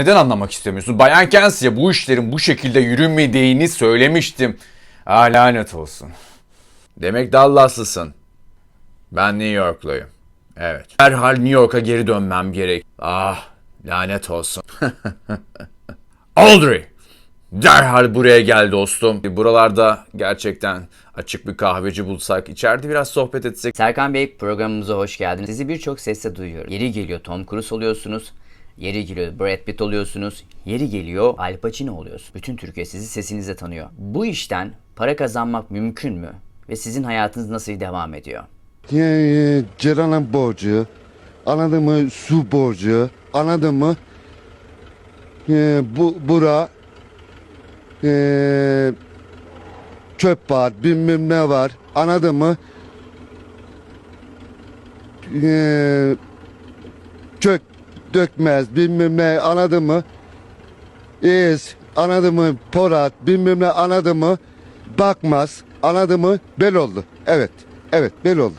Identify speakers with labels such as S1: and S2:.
S1: Neden anlamak istemiyorsun? Bayan Kensey'e bu işlerin bu şekilde yürümediğini söylemiştim. Ah lanet olsun. Demek Dallaslısın. Ben New Yorkluyum. Evet. Herhal New York'a geri dönmem gerek. Ah lanet olsun. Audrey! Derhal buraya gel dostum. Buralarda gerçekten açık bir kahveci bulsak, içeride biraz sohbet etsek.
S2: Serkan Bey programımıza hoş geldiniz. Sizi birçok sesle duyuyorum. Yeri geliyor Tom Cruise oluyorsunuz. Yeri geliyor Brad Pitt oluyorsunuz. Yeri geliyor Al Pacino oluyorsunuz. Bütün Türkiye sizi sesinizle tanıyor. Bu işten para kazanmak mümkün mü? Ve sizin hayatınız nasıl devam ediyor?
S3: Ceren'in borcu, anladın mı? Su borcu, anladın mı? Ee, bu bura ee, çöp var, bilmem ne var, anladın mı? Ee, çök dökmez, bilmem ne, anladın mı? İz, anladın mı? Porat, bilmem ne, anladın mı? Bakmaz, anladın mı? Bel oldu. Evet, evet, bel oldu.